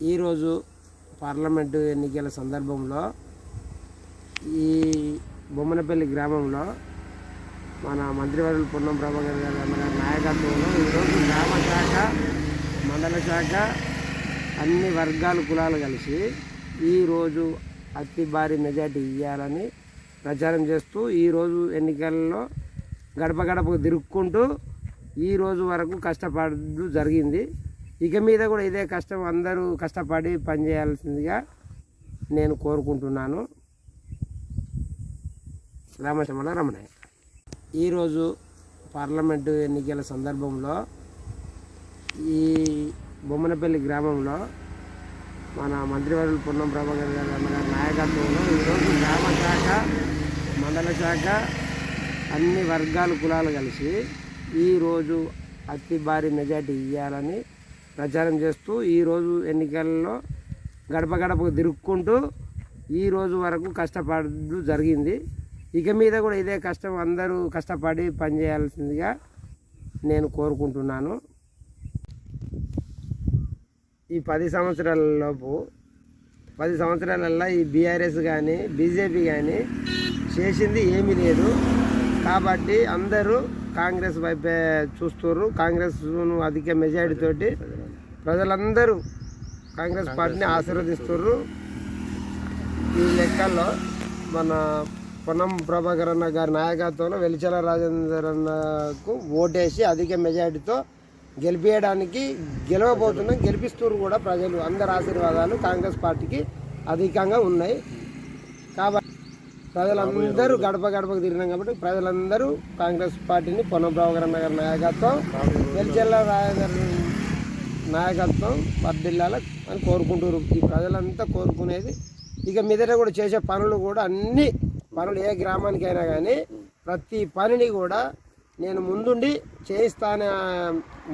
ఈరోజు పార్లమెంటు ఎన్నికల సందర్భంలో ఈ బొమ్మనపల్లి గ్రామంలో మన మంత్రివర్యులు పొన్నం ప్రభాకర్ గారి మన నాయకత్వంలో ఈరోజు గ్రామ శాఖ మండల శాఖ అన్ని వర్గాలు కులాలు కలిసి ఈరోజు అతి భారీ మెజార్టీ ఇవ్వాలని ప్రచారం చేస్తూ ఈరోజు ఎన్నికల్లో గడప గడపకు తిరుక్కుంటూ ఈ రోజు వరకు కష్టపడడం జరిగింది. ఇక మీద కూడా ఇదే కష్టం. అందరూ కష్టపడి పనిచేయాల్సిందిగా నేను కోరుకుంటున్నాను. రామచమల రమణయ్య. ఈరోజు పార్లమెంటు ఎన్నికల సందర్భంలో ఈ బొమ్మనపల్లి గ్రామంలో మన మంత్రివర్యులు పొన్నం ప్రభాకర్ గారు గారి నాయకత్వంలో ఈరోజు గ్రామ శాఖ మండల శాఖ అన్ని వర్గాలు కులాలు కలిసి ఈరోజు అతి భారీ మెజార్టీ ఇవ్వాలని ప్రచారం చేస్తూ ఈరోజు ఎన్నికల్లో గడప గడపకు తిరుక్కుంటూ ఈ రోజు వరకు కష్టపడడం జరిగింది. ఇక మీద కూడా ఇదే కష్టం అందరూ కష్టపడి పనిచేయాల్సిందిగా నేను కోరుకుంటున్నాను. ఈ పది సంవత్సరాలలోపు పది సంవత్సరాలల్లో ఈ బీఆర్ఎస్ కానీ బీజేపీ కానీ చేసింది ఏమీ లేదు. కాబట్టి అందరూ కాంగ్రెస్ వైపే చూస్తున్నారు కాంగ్రెస్ అధిక మెజారిటీ తోటి ప్రజలందరూ కాంగ్రెస్ పార్టీని ఆశీర్వదిస్తున్నారు ఈ లెక్కల్లో మన పొన్నం ప్రభాకర్ అన్న గారి నాయకత్వంలో వెలిచల రాజేందర్ అన్నకు ఓటేసి అధిక మెజారిటీతో గెలిపించడానికి గెలవబోతున్నాం గెలిపిస్తున్నారు కూడా ప్రజలు. అందరి ఆశీర్వాదాలు కాంగ్రెస్ పార్టీకి అధికంగా ఉన్నాయి. కాబట్టి ప్రజలందరూ గడప గడపకు తిరిగినాం కాబట్టి ప్రజలందరూ కాంగ్రెస్ పార్టీని పొన్నం అన్న గారి నాయకత్వం వెలిచల్ల రాజేందర్ నాయకత్వం వర్దిల్లాల అని కోరుకుంటూ ఈ ప్రజలంతా కోరుకునేది ఇక మీదట కూడా చేసే పనులు కూడా అన్ని పనులు ఏ గ్రామానికైనా కానీ ప్రతి పనిని కూడా నేను ముందుండి చేయిస్తానే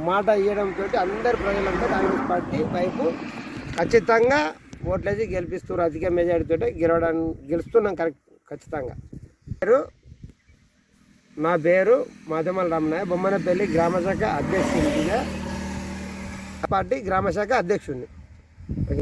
మాట ఇవ్వడంతో అందరు ప్రజలంతా కాంగ్రెస్ పార్టీ వైపు ఖచ్చితంగా ఓట్లేసి గెలిపిస్తున్నారు. అధిక మెజారిటీతో గెలవడానికి గెలుస్తున్నాం కరెక్ట్. ఖచ్చితంగా. పేరు? నా పేరు మాధమల రమణయ్య బొమ్మనపల్లి గ్రామ శాఖ పార్టీ గ్రామ శాఖ అధ్యక్షుడిని.